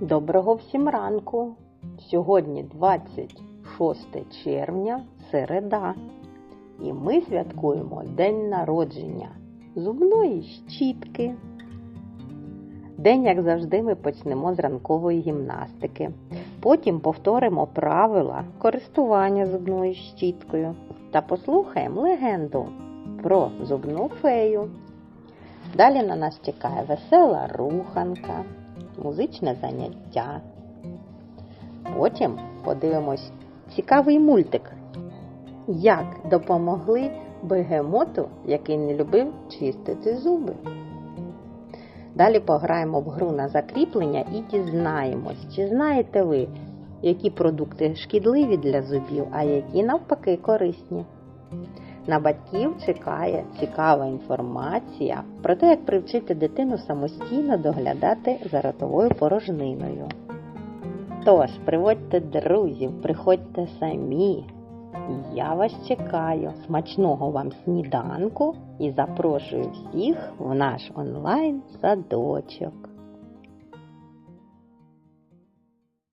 Доброго всім ранку! Сьогодні 26 червня, середа. І ми святкуємо День народження зубної щітки. День, як завжди, ми почнемо з ранкової гімнастики. Потім повторимо правила користування зубною щіткою та послухаємо легенду про зубну фею. Далі на нас чекає весела руханка, музичне заняття. Потім подивимось цікавий мультик, як допомогли бегемоту, який не любив чистити зуби. Далі пограємо в гру на закріплення і дізнаємось, чи знаєте ви, які продукти шкідливі для зубів, а які навпаки корисні. На батьків чекає цікава інформація про те, як привчити дитину самостійно доглядати за ротовою порожниною. Тож, приводьте друзів, приходьте самі. Я вас чекаю. Смачного вам сніданку і запрошую всіх в наш онлайн садочок.